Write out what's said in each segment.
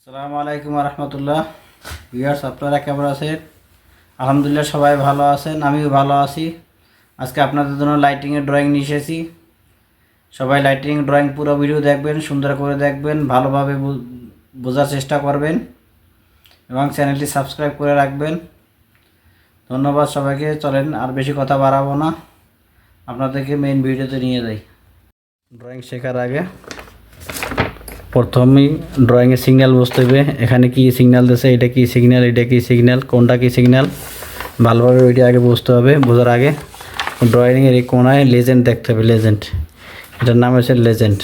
আসসালামু আলাইকুম রহমতুল্লাহ। ভিউয়ার্স আপনারা কেমন আছেন? আলহামদুলিল্লাহ সবাই ভালো আছেন, আমিও ভালো আছি। আজকে আপনাদের জন্য লাইটিংয়ের ড্রয়িং নিয়ে এসেছি। সবাই লাইটিং ড্রয়িং পুরো ভিডিও দেখবেন, সুন্দর করে দেখবেন, ভালোভাবে বোঝার চেষ্টা করবেন এবং চ্যানেলটি সাবস্ক্রাইব করে রাখবেন। ধন্যবাদ সবাইকে, চলেন আর বেশি কথা বাড়াবো না। আপনাদেরকে মেইন ভিডিওতে নিয়ে যাই। ড্রয়িং শেখার আগে প্রথমেই ড্রয়িংয়ে সিগন্যাল বুঝতে হবে। এখানে কি সিগন্যাল দিয়েছে এটা কি সিগন্যাল এটা কি সিগন্যাল কোনটা কি সিগন্যাল ভালোভাবে ওইটা আগে বুঝতে হবে, বোঝার আগে। ড্রয়িংয়ের এই কোনায় লেজেন্ড দেখতে হবে লেজেন্ড এটার নাম হচ্ছে লেজেন্ড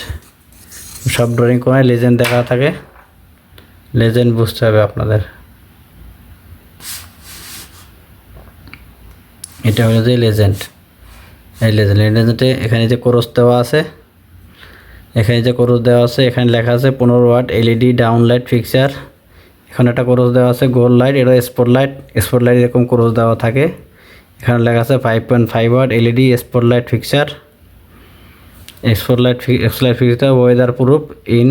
সব ড্রয়িং কোনায় লেজেন্ড দেখা থাকে। লেজেন্ড বুঝতে হবে আপনাদের। এটা হলো যে লেজেন্ড এই লেজেন্ড লেজেন্ডে এখানে যে কোরস দেওয়া আছে এখানে যে কোরস দেওয়া আছে, এখানে লেখা আছে পনেরো watt LED down light fixture এখানে একটা কোরস দেওয়া আছে, গোল লাইট, এটা স্পট লাইট স্পট লাইট এরকম কোরস দেওয়া থাকে। এখানে লেখা আছে five point five watt LED spot light fixture spot light spot light fixture weather proof in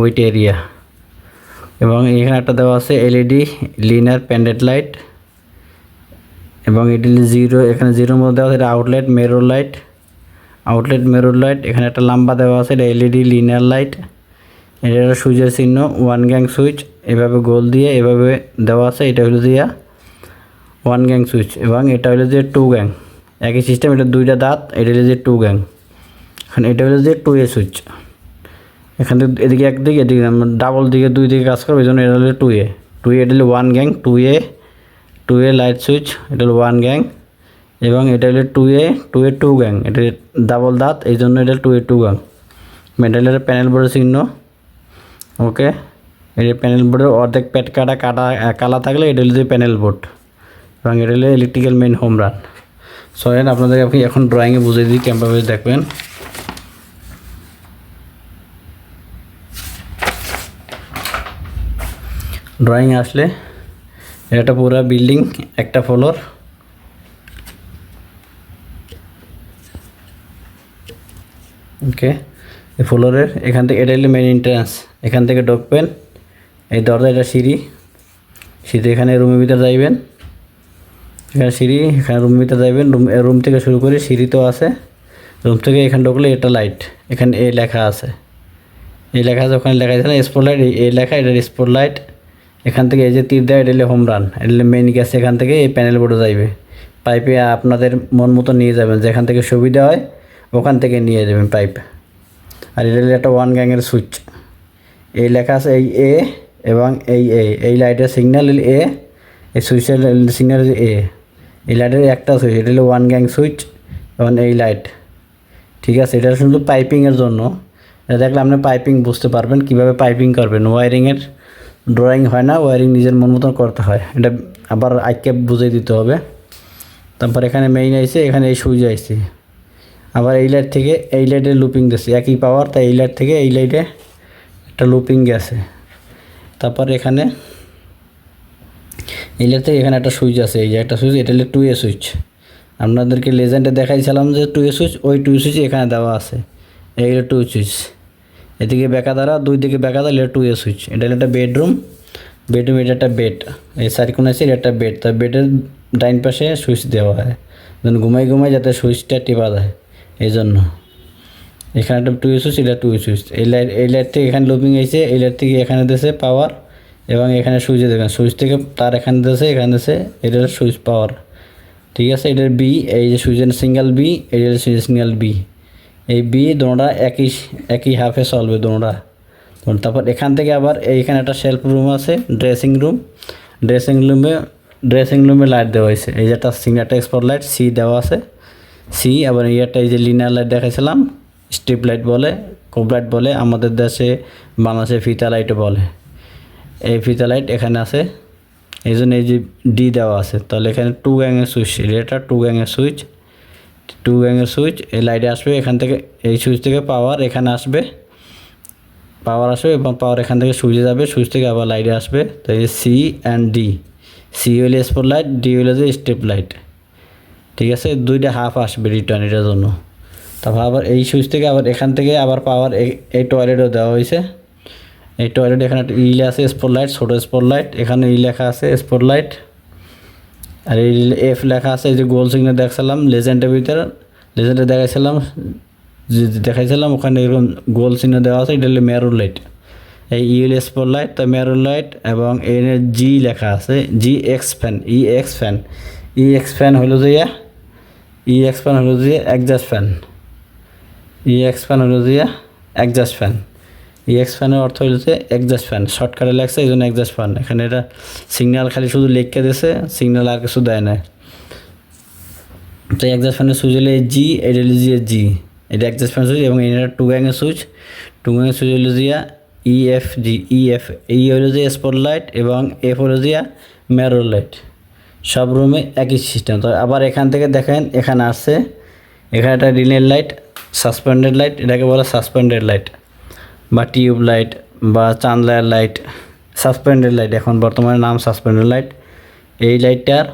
wet area এবং এখানে একটা দেওয়া আছে এলইডি লিনার প্যান্ডেড লাইট এবং এটি জিরো এখানে জিরোর মধ্যে দেওয়া আছে, এটা আউটলেট মেরো লাইট আউটলেট মেরুর লাইট এখানে একটা লাম্বা দেওয়া আছে, এটা এলইডি লিনিয়ার লাইট এটা একটা সুইচের চিহ্ন ওয়ান গ্যাং সুইচ এভাবে গোল দিয়ে এভাবে দেওয়া আছে, এটা হলো দিয়া ওয়ান গ্যাং সুইচ এবং এটা হলো যে টু গ্যাং একই সিস্টেম এটা দুইটা দাঁত, এটা হলো যে টু গ্যাং এখন এটা হলো যে টু এ সুইচ এখান থেকে এদিকে একদিকে এদিকে ডাবল দিকে, দুই দিকে কাজ করবে এই জন্য এটা হলো টু এ টু এ এটা হলো one gang two A two A light switch এটা হলো ওয়ান গ্যাং এবং এটা হলো two A two A two gang এটা ডাবল দাঁত, এই জন্য এটা টু এ টু গ্যাং মেটালের প্যানেল বোর্ডের চিহ্ন। ওকে এটা প্যানেল বোর্ডের অর্ধেক প্যাট কাটা কাটা কালা থাকলে এটা হলো যে প্যানেল বোর্ড এবং এটা হলো ইলেকট্রিক্যাল মেইন হোম রান সরেন, আপনাদেরকে আপনি এখন ড্রয়িংয়ে বুঝিয়ে দিই ক্যাম্পাবে দেখবেন। ড্রয়িং আসলে এটা পুরো বিল্ডিং একটা ফ্লোর ওকে এই ফ্লোরের এখান থেকে এটা হলো মেন এন্ট্রান্স এখান থেকে ঢুকবেন এই দরজা, এটা সিঁড়ি। সিঁড়ি এখানে রুমের ভিতরে যাইবেন। এখানে সিঁড়ি, এখানে রুমের ভিতরে যাইবেন। রুম রুম থেকে শুরু করে সিঁড়ি তো আছে। রুম থেকে এখানে ঢুকলে এটা লাইট এখানে এ লেখা আছে। এই লেখা আছে, ওখানে লেখা আছে না স্পট লাইট এই লেখা, এটা স্পট লাইট এখান থেকে এই যে তীর দেয় এটা হলো হোম রান এটা মেন গ্যাস এখান থেকে এই প্যানেল বোর্ডে যাইবে। পাইপে আপনাদের মন মতো নিয়ে যাবেন। যেখান থেকে সুবিধা হয় ওখান থেকে নিয়ে যাবেন পাইপ আর এটা একটা ওয়ান গ্যাংয়ের সুইচ এই লেখা আছে এই এ এবং এই এ এই লাইটের সিগন্যাল এ এই সুইচের সিগন্যাল এ এই লাইটের একটা সুইচ এটা হলো ওয়ান গ্যাং সুইচ এবং এই লাইট ঠিক আছে, এটা শুধু পাইপিংয়ের জন্য। এটা দেখলে আপনি পাইপিং বুঝতে পারবেন কীভাবে পাইপিং করবেন। ওয়ারিংয়ের ড্রয়িং হয় না ওয়ারিং নিজের মন মতন করতে হয়। এটা আবার আইকে বুঝিয়ে দিতে হবে। তারপর এখানে মেইন আইছে, এখানে এই সুইচ আইছে। আবার এই লাইট থেকে এই লাইটে লুপিং দিচ্ছে একই পাওয়ার তাই এই লাইট থেকে এই লাইটে একটা লুপিং গেছে। তারপর এখানে এই লাইট থেকে এখানে একটা সুইচ আছে। এই যে একটা সুইচ এটা হলো টু এ সুইচ আপনাদেরকে লেজেন্ডে দেখাইছিলাম যে টু এ সুইচ ওই টু সুইচ এখানে দেওয়া আছে। এই টু সুইচ এদিকে বেকা দ্বারা, দুই দিকে বেকা দ্বারা টু এ সুইচ এটা একটা বেডরুম বেডরুম এটা একটা বেড এই সারিকোন আছে, এটা একটা বেড তার বেডের ডাইন পাশে সুইচ দেওয়া হয়। ঘুমাই ঘুমাই যাতে সুইচটা টিপা দেয় এই জন্য এখানে একটা টু সুইচ এটা টু সুইচ এই লাইট এই লাইট থেকে এখানে লুপিং এসে এই লাইট থেকে এখানে দেশে পাওয়ার এবং এখানে সুইচে দেখেন সুইচ থেকে তার এখানে দেশে এখানে দেশে এটা সুইচ পাওয়ার ঠিক আছে? এটার বি এই যে সুইচের সিঙ্গেল বি এই যে সুইচের সিঙ্গেল বি এই বি দোনোটা একই একই হাফে চলবে দোনোটা তারপর এখান থেকে আবার এইখানে একটা শেল্ফ রুম আছে ড্রেসিং রুম ড্রেসিং রুমে ড্রেসিং রুমে লাইট দেওয়া হয়েছে। এই যে একটা সিঙ্গেল একটা লাইট সি দেওয়া আছে। সি এই একটা, এই যে লিনার লাইট দেখাইছিলাম স্ট্রিপ লাইট বলে কোব লাইট বলে, আমাদের দেশে, বাংলাদেশে ফিতা লাইটও বলে। এই ফিতা লাইট এখানে আছে। এই জন্য এই যে ডি দেওয়া আছে। তাহলে এখানে টু গ্যাংয়ের সুইচ এটা টু গ্যাংয়ের সুইচ টু গ্যাংয়ের সুইচ এই লাইটে আসবে, এখান থেকে এই সুইচ থেকে পাওয়ার এখানে আসবে। পাওয়ার আসবে এবং পাওয়ার এখান থেকে সুইচে যাবে সুইচ থেকে আবার লাইটে আসবে। তো এই সি অ্যান্ড ডি সি হইলে স্পট লাইট ডি হইলে যে স্টেপ লাইট ঠিক আছে, দুইটা হাফ আসবে রিটার্ন এটার জন্য। তারপর আবার এই সুইচ থেকে আবার এখান থেকে আবার পাওয়ার এই টয়লেটও দেওয়া হয়েছে। এই টয়লেট এখানে একটা ই আছে স্পট লাইট ছোটো স্পট লাইট এখানে ই লেখা আছে স্পট লাইট আর এই এফ লেখা আছে, এই যে গোল সিগনাল দেখাছিলাম লেজেন্ডের ভিতরে লেজেন্ডে দেখাইছিলাম দেখাইছিলাম, ওখানে এরকম গোল চিহ্ন দেওয়া আছে, এটা হলো মেরুন লাইট এই ইউএল স্পট লাইট তো মেরুন লাইট এবং এর জি লেখা আছে G X fan E X fan E X fan হলো যে ই এক্স ফ্যান হলো যে exhaust fan E X fan হলো যে একজাস্ট ফ্যান ই এক্স ফ্যানের অর্থ হলো যে একজাস্ট ফ্যান শর্টকাটে লাগছে এই জন্য একজাস্ট ফ্যান এখানে এটা সিগন্যাল খালি শুধু লিখকে দিয়েছে সিগন্যাল আর কিছু দেয় না। তো একজাস্ট ফ্যানের সুইচ হলো জি এটা হলো যে জি এটা একজাস্ট ফ্যান সুইচ এবং এটা টু গ্যাংয়ের সুইচ। টু গ্যাংয়ের সুইচ হলো Zia E F G E F E হলো যে স্পট লাইট এবং এফ হলো জিয়া ম্যারো লাইট সব রুমে একই সিস্টেম তো আবার এখান থেকে দেখেন, এখানে আসছে এখানে একটা রিলের লাইট সাসপেন্ডেড লাইট এটাকে বলে সাসপেন্ডেড লাইট বা টিউব লাইট বা চাঁদলার লাইট সাসপেন্ডেড লাইট এখন বর্তমানে নাম সাসপেন্ডেড লাইট এই লাইটটার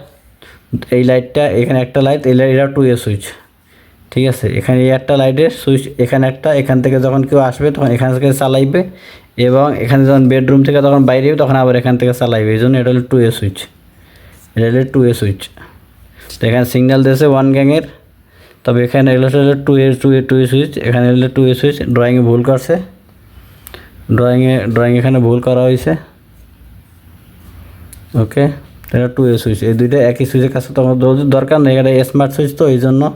এই লাইটটা এখানে একটা লাইট এই লাইট এটা টু এ সুইচ ঠিক আছে? এখানে এই একটা লাইটের সুইচ এখানে একটা, এখান থেকে যখন কেউ আসবে, তখন এখান থেকে চালাইবে এবং এখানে যখন বেডরুম থেকে তখন বাইরে তখন আবার এখান থেকে চালাইবে। এই জন্য এটা হলো টু এ সুইচ হলো টু এ সুইচ তো এখানে সিগন্যাল দিয়েছে ওয়ান গ্যাংয়ের তবে এখানে এগুলো two A two A two A switch এখানে হলো টু এ সুইচ ড্রয়িংয়ে ভুল করছে। ড্রয়িংয়ে ড্রয়িং এখানে ভুল করা হয়েছে। ওকে এটা টু এ সুইচ এই দুইটা একই সুইচের কাছে তোমার দর- দরকার নেই। এটা স্মার্ট সুইচ তো, এই জন্য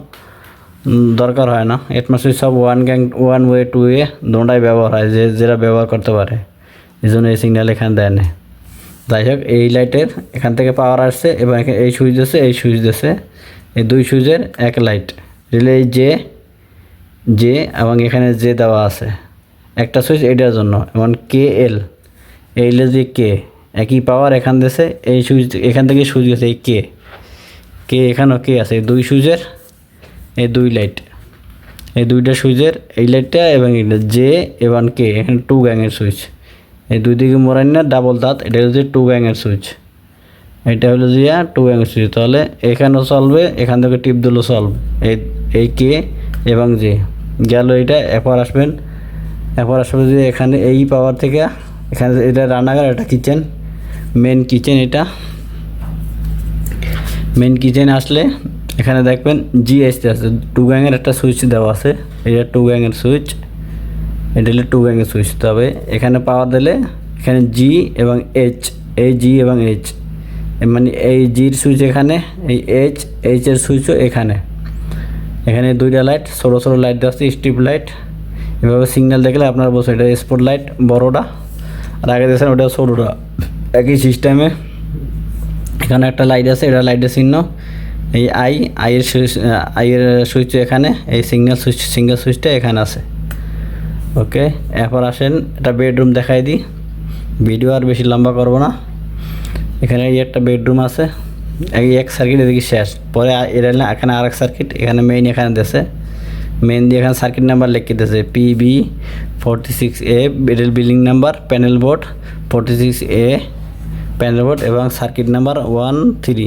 দরকার হয় না। স্মার্ট সুইচ সব one gang one way two way দুটাই ব্যবহার হয়। যে যেটা ব্যবহার করতে পারে। এই জন্য এই সিগন্যাল এখানে দেয় না যাই হোক, এই লাইটের এখান থেকে পাওয়ার আসছে এবং এই সুইচ দিচ্ছে এই সুইচ দিচ্ছে এই দুই সুইচের এক লাইট রিলে জে জে এবং এখানে যে দেওয়া আছে। একটা সুইচ এটার জন্য এবং কে এল এই যে কে একই পাওয়ার এখান দেশে এই সুইচ এখান থেকে সুইচ গেছে এই কে কে এখানেও কে আছে, এই দুই সুইচের এই দুই লাইট এই দুইটা সুইচের এই লাইটটা এবং এইটা জে এবং কে এখানে টু গ্যাংয়ের সুইচ এই দুই দিকে মোড়াই না ডাবল দাঁত, এটা হচ্ছে টু গ্যাংয়ের সুইচ এটা হলো যে টু গ্যাংয়ের সুইচ তাহলে এখানেও চলবে, এখান থেকে টিপ দিলেও চলবে। এই এই কে এবং জে গেল এটা, এরপর আসবেন, এরপর আসবে যে এখানে এই পাওয়ার থেকে, এখানে এটা রান্নাঘর, এটা কিচেন মেন কিচেন এটা। মেন কিচেন আসলে, এখানে দেখবেন জি জিএসটি আছে। টু গ্যাংয়ের একটা সুইচ দেওয়া আছে। এটা টু গ্যাংয়ের সুইচ এটা হলো টু গ্যাংয়ের সুইচ তবে এখানে পাওয়ার দিলে এখানে জি এবং এইচ এই জি এবং এইচ মানে এই জির সুইচ এখানে, এই এইচ এইচের সুইচও এখানে। এখানে দুইটা লাইট ছোটো ছোটো লাইট দেওয়া আছে স্ট্রিপ লাইট এভাবে সিগন্যাল দেখলে আপনারা বলছেন এটা স্পট লাইট বড়োটা। আর আগে দেখছেন ওটা ছোটোটা একই সিস্টেমে এখানে একটা লাইট আছে, এটা লাইটের চিহ্ন। এই আই আইয়ের সুইচ আইয়ের সুইচ এখানে, এই সিগন্যাল সুইচ সিঙ্গেল সুইচটা এখানে আছে। ওকে এরপর আসেন, একটা বেডরুম দেখাই দিই। ভিডিও আর বেশি লম্বা করব না। এখানে এই একটা বেডরুম আছে। এই এক সার্কিট এদিকে শেষ। পরে না এখানে আরেক সার্কিট এখানে মেইন এখানে দেশে মেইন দিয়ে এখানে সার্কিট নাম্বার লিখে দিয়েছে। পিবি ফোরটি সিক্স এ এটার building number panel board forty six A panel board এবং সার্কিট নাম্বার ওয়ান থ্রি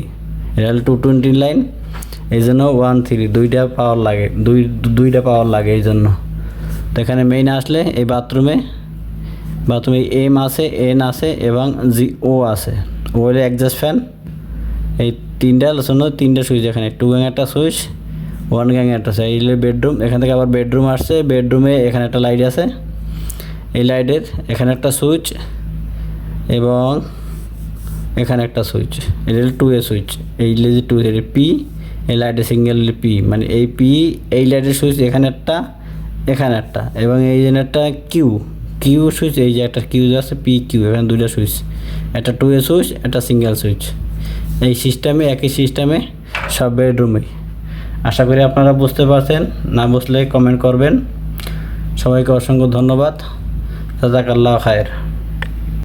এটা টু টোয়েন্টি লাইন এই জন্য ওয়ান থ্রি দুইটা পাওয়ার লাগে। দুই দুইটা পাওয়ার লাগে এই জন্য। তো এখানে মেইন আসলে এই বাথরুমে বাথরুমে এম আছে এন আছে এবং জি ও আছে। ও হলো অ্যাডজাস্ট ফ্যান এই তিনটা জন্য তিনটা সুইচ এখানে। টু গ্যাং একটা সুইচ ওয়ান গ্যাং একটা আছে এই বেডরুম এখান থেকে আবার বেডরুম আসছে। বেডরুমে এখানে একটা লাইট আছে। এই লাইটের এখানে একটা সুইচ এবং এখানে একটা সুইচ এটা টু এ সুইচ এই যে টু এর পি এই লাইটের সিঙ্গেল পি মানে এই পি এই লাইটের সুইচ এখানে একটা এখানে একটা। এবং এই যে একটা কিউ কিউ সুইচ এই যে একটা কিউ আছে পি কিউ এখানে দুইটা সুইচ একটা টু এ সুইচ একটা সিঙ্গেল সুইচ এই সিস্টেমে একই সিস্টেমে সব বেডরুমে আশা করি আপনারা বুঝতে পারছেন। না বুঝলে কমেন্ট করবেন। সবাইকে অসংখ্য ধন্যবাদ। জাজাকাল্লাহ খায়ের